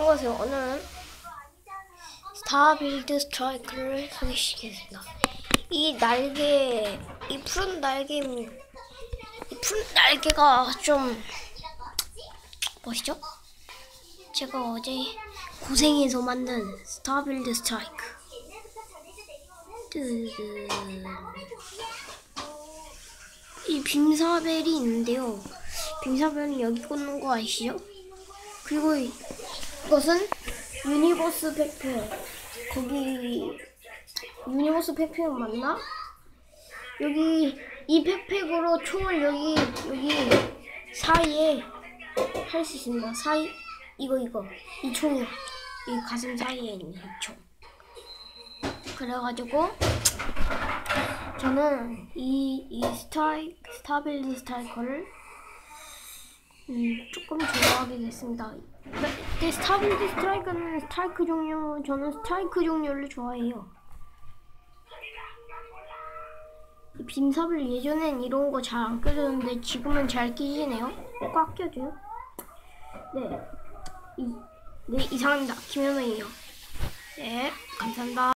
안녕하세요. 오늘은 스타빌드 스트라이크를 소개시키겠습니다. 이 날개, 이 푸른 날개, 이 푸른 날개가 좀 멋있죠? 제가 어제 고생해서 만든 스타빌드 스트라이크. 이 빔사벨이 있는데요. 빔사벨은 여기 꽂는 거 아시죠? 그리고 것은 유니버스 백팩. 거기 유니버스 백팩 맞나? 여기 이 백팩으로 총을 여기 여기 사이에 할 수 있습니다. 사이 이거 이거 이 총이 이 가슴 사이에 있는 이 총. 그래가지고 저는 이 이 스타이 스타빌드 스트라이커를 음, 조금 좋아하게 됐습니다. 근데 스타빌드 스트라이크는 스트라이크 종류, 저는 스트라이크 종류를 좋아해요. 이 빔삽을 예전엔 이런 거 잘 안 껴줬는데 지금은 잘 끼지네요. 꽉 껴줘요. 네. 이, 네, 이상합니다. 김현우예요. 네, 감사합니다.